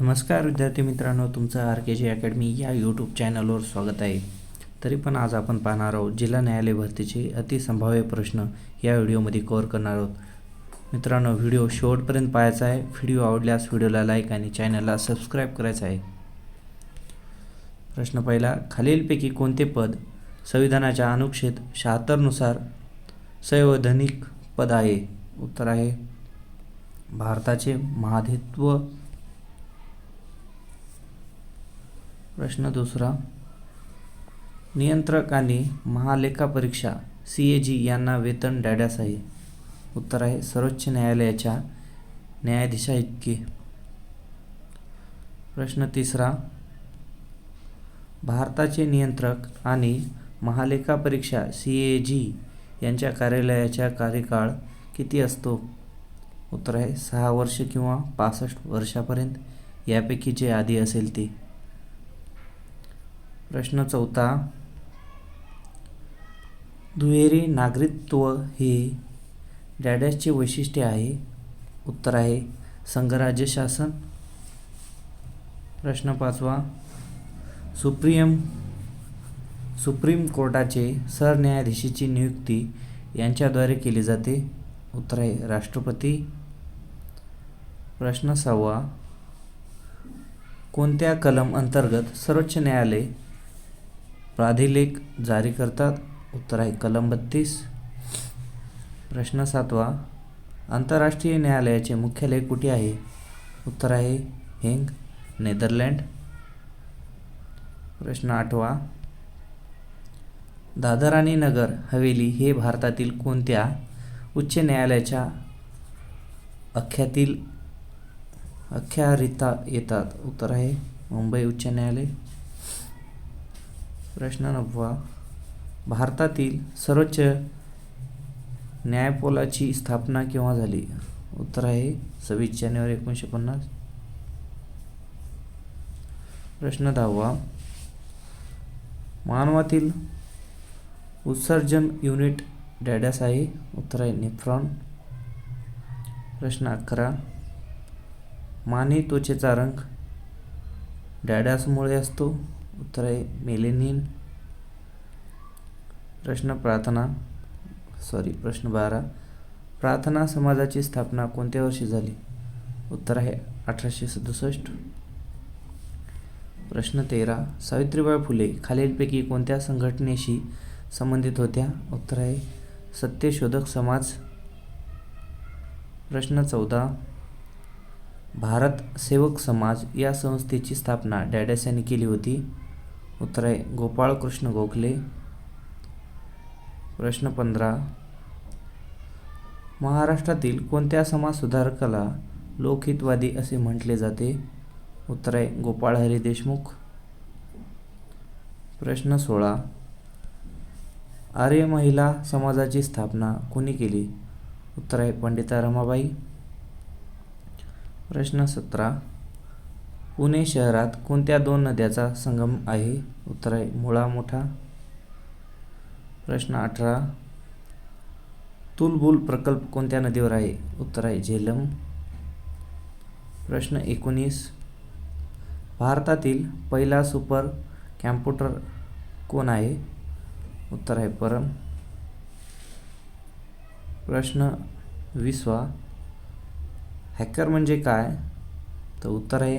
नमस्कार विद्यार्थी मित्रांनो तुमचं आर के जी अकॅडमी या यूट्यूब चॅनलवर स्वागत आहे. तरी पण आज आपण पाहणार आहोत जिल्हा न्यायालय भरतीचे अतिसंभाव्य प्रश्न या व्हिडिओमध्ये कव्हर करणार आहोत. मित्रांनो व्हिडिओ शेवटपर्यंत पाहायचा आहे. व्हिडिओ आवडल्यास व्हिडिओला लाईक आणि चॅनलला सबस्क्राईब करायचं आहे. प्रश्न पहिला खालीलपैकी कोणते पद संविधानाच्या अनुच्छेद शहात्तरनुसार संवैधानिक पद आहे? उत्तर आहे भारताचे महाधित्व प्रश्न दुसरा. नियंत्रक आणि महालेखापरीक्षा सी ए जी यांना वेतन डॅड्यास आहे उत्तर आहे सर्वोच्च न्यायालयाच्या न्यायाधीशा इतके. प्रश्न तिसरा. भारताचे नियंत्रक आणि महालेखापरीक्षा सी ए जी यांच्या कार्यालयाचा कार्यकाळ किती असतो? उत्तर आहे सहा वर्ष किंवा पासष्ट वर्षापर्यंत. यापैकी जे आधी असेल ते. प्रश्न चौथा दुहेरी नागरिकत्व हे डॅडॅसचे वैशिष्ट्य आहे. उत्तर आहे संघराज्य शासन. प्रश्न पाचवा सुप्रीम सुप्रीम कोर्टाचे सरन्यायाधीशाची नियुक्ती यांच्याद्वारे केली जाते. उत्तर आहे राष्ट्रपती. प्रश्न सहावा कोणत्या कलम अंतर्गत सर्वोच्च न्यायालय प्राधिलेख जारी करतात. उत्तर आहे कलम बत्तीस. प्रश्न सातवा आंतरराष्ट्रीय न्यायालयाचे मुख्यालय कुठे आहे? उत्तर आहे हेंग नेदरलँड. प्रश्न आठवा दादर आणि नगर हवेली हे भारतातील कोणत्या उच्च न्यायालयाच्या अख्यातील अख्यारिता येतात? उत्तर आहे मुंबई उच्च न्यायालय. प्रश्न नववा भारतातील सर्वोच्च न्यायपोलाची स्थापना केव्हा झाली? उत्तर आहे सव्वीस जानेवारी एकोणीसशे पन्नास. प्रश्न दहावा. मानवातील उत्सर्जन युनिट डॅडॅस आहे. उत्तर आहे नेफ्रॉन. प्रश्न अकरा. मानवी त्वचेचा रंग डॅडॅसमुळे असतो. उत्तर आहे मेलेनिन. प्रश्न प्रार्थना सॉरी प्रश्न बारा. प्रार्थना समाजाची स्थापना कोणत्या वर्षी झाली? उत्तर आहे अठराशे सदुसष्ट. प्रश्न तेरा. सावित्रीबाई फुले खालीलपैकी कोणत्या संघटनेशी संबंधित होत्या? उत्तर आहे सत्यशोधक समाज. प्रश्न चौदा. भारत सेवक समाज या संस्थेची स्थापना डॅडॅस यांनी केली होती. उत्तर आहे गोपाळकृष्ण गोखले. प्रश्न पंधरा. महाराष्ट्रातील कोणत्या समाजसुधारकाला लोकहितवादी असे म्हटले जाते? उत्तर आहे गोपाळ हरी देशमुख. प्रश्न सोळा. आर्य महिला समाजाची स्थापना कोणी केली? उत्तर आहे पंडिता रमाबाई. प्रश्न सतरा. पुणे शहरात कोणत्या दोन नद्याचा संगम आहे? उत्तर आहे मुळा मोठा. प्रश्न अठरा. तुलबुल प्रकल्प कोणत्या नदीवर आहे? उत्तर आहे झेलम. प्रश्न एकोणीस. भारतातील पहिला सुपर कॅम्प्युटर कोण आहे? उत्तर आहे परम. प्रश्न विसवा. हॅकर म्हणजे काय? तर उत्तर आहे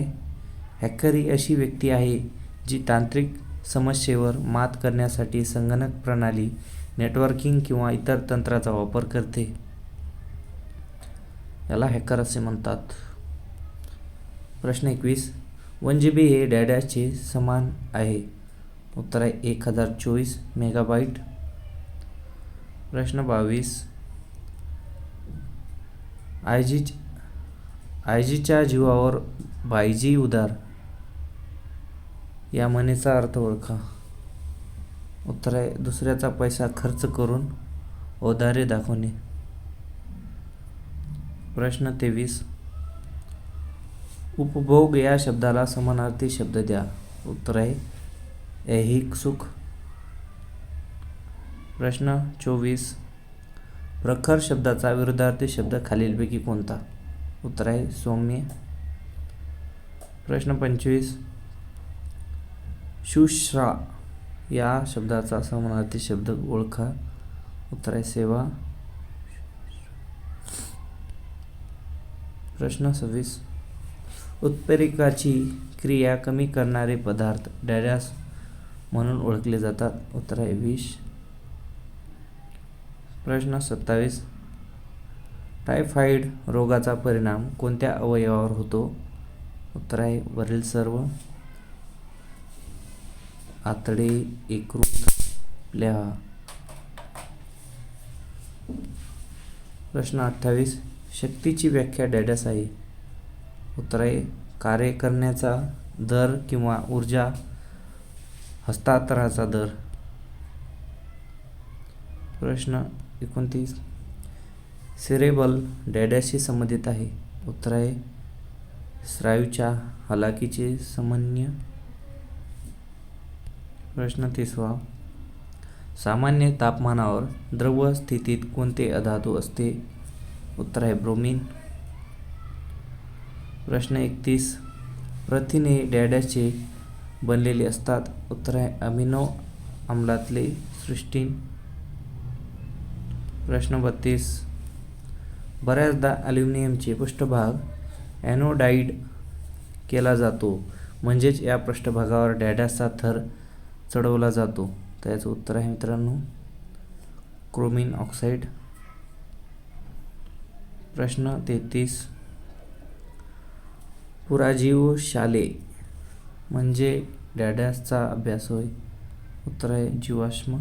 हॅकर ही अशी व्यक्ती आहे जी तांत्रिक समस्येवर मात करण्यासाठी संगणक प्रणाली नेटवर्किंग किंवा इतर तंत्राचा वापर करते. याला हॅकर असे म्हणतात. प्रश्न एकवीस. वन जी बी हे डॅडॅसचे समान आहे. उत्तर आहे एक हजार चोवीस मेगाबाईट प्रश्न बावीस. आयजी आयजीच्या जीवावर बायजी उदार या म्हणीचा अर्थ ओळखा. उत्तर आहे दुसऱ्याचा पैसा खर्च करून औदारे दाखवणे. प्रश्न तेवीस. उपभोग या शब्दाला समानार्थी शब्द द्या. उत्तर आहे ऐहिक सुख. प्रश्न चोवीस. प्रखर शब्दाचा विरुद्धार्थी शब्द खालीलपैकी कोणता? उत्तर आहे सौम्य. प्रश्न पंचवीस. शुश्रा या शब्दाचा समानार्थी शब्द ओळखा. उत्तर आहे सेवा. प्रश्न सव्वीस. उत्प्रेरकाची क्रिया कमी करणारे पदार्थ डॅडॅस म्हणून ओळखले जातात. उत्तर आहे विष. प्रश्न सत्तावीस. टायफाईड रोगाचा परिणाम कोणत्या अवयवावर होतो? उत्तर आहे वरील सर्व. आतडे एकरूप आपल्या प्रश्न अठ्ठावीस. शक्तीची व्याख्या डॅडस आहे उत्तर आहे कार्य करण्याचा दर किंवा ऊर्जा हस्तांतराचा दर. प्रश्न एकोणतीस. सिरेबल डॅड्याशी संबंधित आहे. उत्तर आहे स्नायूच्या हलाखीचे समन्य प्रश्न तिसवा. सामान्य तापमानावर द्रव स्थितीत कोणते अधातू असते? उत्तर आहे ब्रोमिन. प्रश्न एकतीस. प्रथिने डॅडॅचे बनलेले असतात. उत्तर आहे अमिनो आम्लातले सृष्टीन प्रश्न बत्तीस. बऱ्याचदा ॲल्युमिनियमचे पृष्ठभाग ॲनोडाईड केला जातो. म्हणजेच या पृष्ठभागावर डॅडासचा थर चढवला जातो. तर याचं उत्तर आहे मित्रांनो क्रोमिन ऑक्साईड. प्रश्न तेहतीस. पुराजीव शाले म्हणजे डॅडॅसचा अभ्यास होय. उत्तर आहे जीवाश्म.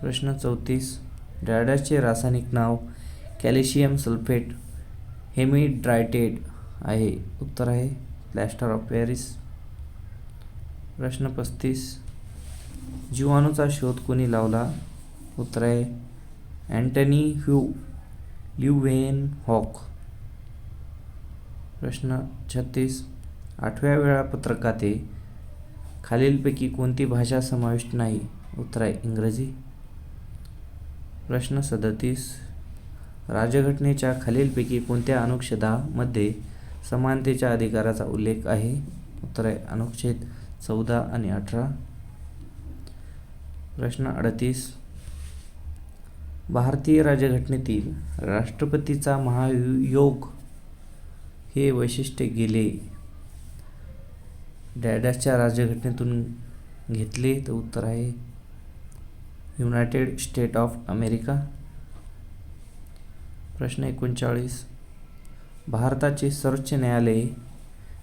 प्रश्न चौतीस. डॅडॅसचे रासायनिक नाव कॅल्शियम सल्फेट हेमिड्रायटेड आहे. उत्तर आहे प्लॅस्टर ऑफ पॅरिस. प्रश्न पस्तीस. जीवाणूचा शोध कोणी लावला? उत्तर आहे अँटनी ह्यू ल्युव्हेन हॉक. प्रश्न छत्तीस. आठव्या वेळापत्रकाते खालीलपैकी कोणती भाषा समाविष्ट नाही? उत्तर आहे इंग्रजी. प्रश्न सदतीस. राजघटनेच्या खालीलपैकी कोणत्या अनुच्छेदामध्ये समानतेच्या अधिकाराचा उल्लेख आहे? उत्तर आहे अनुच्छेद चौदा आणि अठरा. प्रश्न अडतीस. भारतीय राज्यघटनेतील राष्ट्रपतीचा महायोग हे वैशिष्ट्य गेले. डॅडॅसच्या राज्यघटनेतून घेतले तर उत्तर आहे युनायटेड स्टेट ऑफ अमेरिका. प्रश्न एकोणचाळीस. भारताचे सर्वोच्च न्यायालय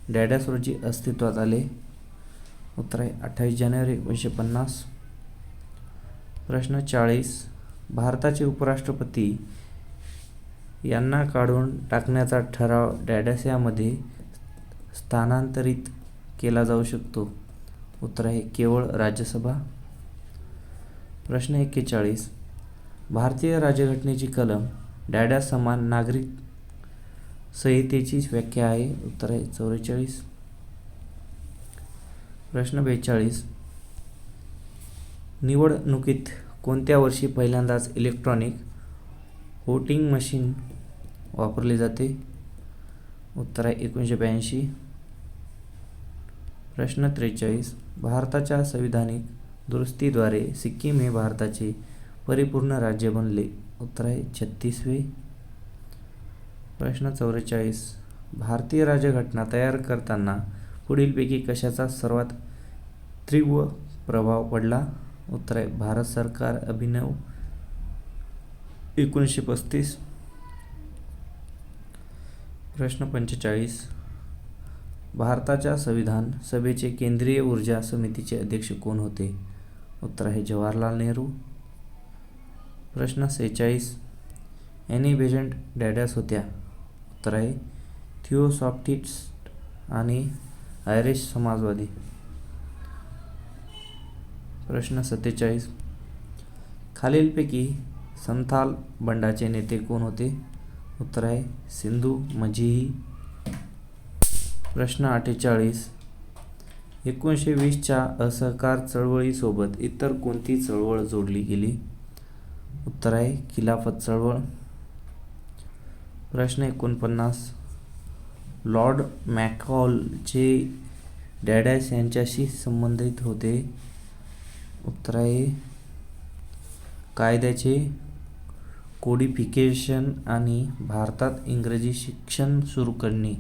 डॅडॅस रोजी अस्तित्वात आले. उत्तर आहे अठ्ठावीस जानेवारी एकोणीसशे पन्नास. प्रश्न चाळीस. भारताचे उपराष्ट्रपती यांना काढून टाकण्याचा ठराव डॅडॅस यामध्ये स्थानांतरित केला जाऊ शकतो. उत्तर आहे केवळ राज्यसभा. प्रश्न एक्केचाळीस. भारतीय राज्यघटनेची कलम डॅडा समान नागरिक संहितेची व्याख्या आहे. उत्तर आहे चौवेचाळीस. प्रश्न बेचाळीस. निवडणुकीत कोणत्या वर्षी पहिल्यांदाच इलेक्ट्रॉनिक वोटिंग मशीन वापरली जाते? उत्तर आहे एकोणीसशे ब्याऐंशी. प्रश्न त्रेचाळीस. भारताच्या संविधानिक दुरुस्तीद्वारे सिक्कीम हे भारताचे परिपूर्ण राज्य बनले. उत्तर आहे छत्तीसवे. प्रश्न चौवेचाळीस. भारतीय राज्यघटना तयार करताना पुढीलपैकी कशाचा सर्वात तीव्र प्रभाव पडला? उत्तर आहे भारत सरकार अभिनव एकोणीसशे पस्तीस. प्रश्न पंचेचाळीस. भारताच्या संविधान सभेचे केंद्रीय ऊर्जा समितीचे अध्यक्ष कोण होते? उत्तर आहे जवाहरलाल नेहरू. प्रश्न सेहेचाळीस. एनी बेजंट डॅडॅस होत्या. उत्तर आहे थिओसॉफ्टिस्ट आणि आयरिश समाजवादी. प्रश्न सत्तेचाळीस. खालीलपैकी संथाल बंडाचे नेते कोण होते? उत्तर आहे सिंधू मजीही. प्रश्न अठ्ठेचाळीस. एकोणीसशे वीसच्या असहकार चळवळीसोबत इतर कोणती चळवळ जोडली गेली? उत्तर आहे खिलाफत चळवळ. प्रश्न एकोणपन्नास. लॉर्ड मॅकॉलचे डॅडॅस यांच्याशी संबंधित होते. उत्तर आहे कायद्याचे कोडिफिकेशन आणि भारतात इंग्रजी शिक्षण सुरू करणे.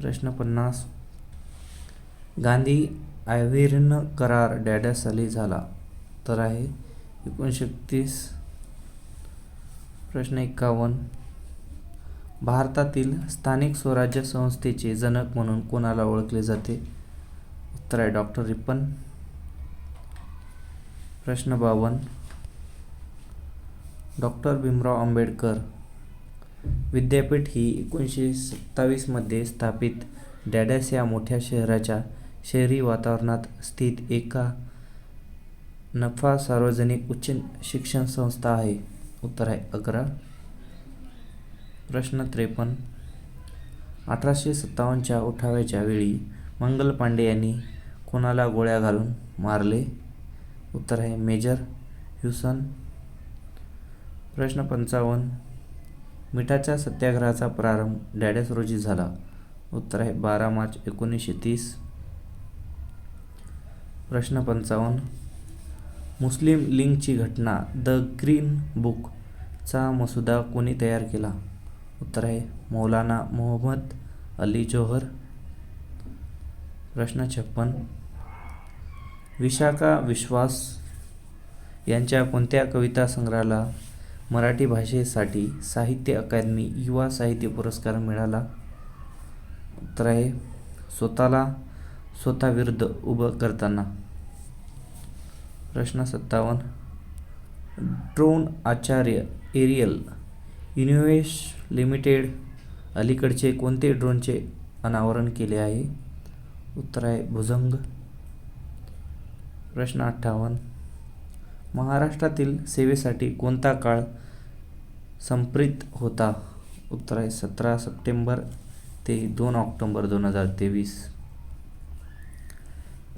प्रश्न पन्नास. गांधी आयर्विन करार डॅडॅस साली झाला. तर आहे एकोणीसशे तीस प्रश्न एकावन्न. भारतातील स्थानिक स्वराज्य संस्थेचे जनक म्हणून कोणाला ओळखले जाते? उत्तर आहे डॉक्टर रिपन. प्रश्न बावन्न डॉक्टर भीमराव आंबेडकर. विद्यापीठ ही एकोणीसशे सत्तावीसमध्ये स्थापित डॅडॅस या मोठ्या शहराच्या शहरी वातावरणात स्थित एका नफा सार्वजनिक उच्च शिक्षण संस्था आहे. उत्तर आहे अकरा. प्रश्न त्रेपन्न. अठराशे सत्तावन्नच्या उठावाच्या वेळी मंगल पांडे यांनी कोणाला गोळ्या घालून मारले? उत्तर आहे मेजर ह्युसन. प्रश्न पंचावन्न. मिठाच्या सत्याग्रहाचा प्रारंभ डॅडस रोजी झाला. उत्तर आहे बारा मार्च एकोणीसशे तीस. प्रश्न पंचावन्न. मुस्लिम लीगची घटना द ग्रीन बुकचा मसुदा कोणी तयार केला? उत्तर आहे मौलाना मोहम्मद अली जोहर प्रश्न छप्पन. विशाखा विश्वास यांच्या कोणत्या कविता संग्रहाला मराठी भाषेसाठी साहित्य अकादमी युवा साहित्य पुरस्कार मिळाला? उत्तर आहे स्वतःला स्वतःविरुद्ध उभं करताना. प्रश्न सत्तावन्न. Drone Acharya aerial innovations limited अलीकडचे कोणते ड्रोनचे अनावरण केले आहे? उत्तर आहे भुजंग. प्रश्न अठ्ठावन्न. महाराष्ट्रातील सेवेसाठी कोणता काळ संप्रीत होता? उत्तर आहे सतरा सप्टेंबर ते दोन ऑक्टोंबर दोन हजार तेवीस.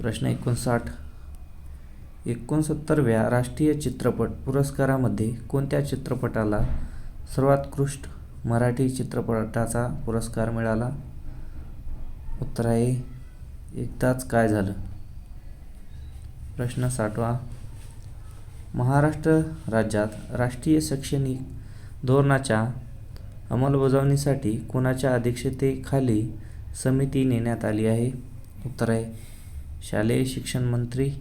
प्रश्न एकोणसाठ. एकोणसत्तरव्या राष्ट्रीय चित्रपट पुरस्कारामध्ये कोणत्या चित्रपटाला सर्वोत्कृष्ट मराठी चित्रपटाचा पुरस्कार मिळाला. उत्तर आहे एकदाच काय झालं? प्रश्न साठवा. महाराष्ट्र राज्यात राष्ट्रीय शैक्षणिक धोरणाच्या अंमलबजावणीसाठी कोणाच्या अध्यक्षतेखाली समिती नेण्यात आली आहे? उत्तर आहे शालेय शिक्षण मंत्री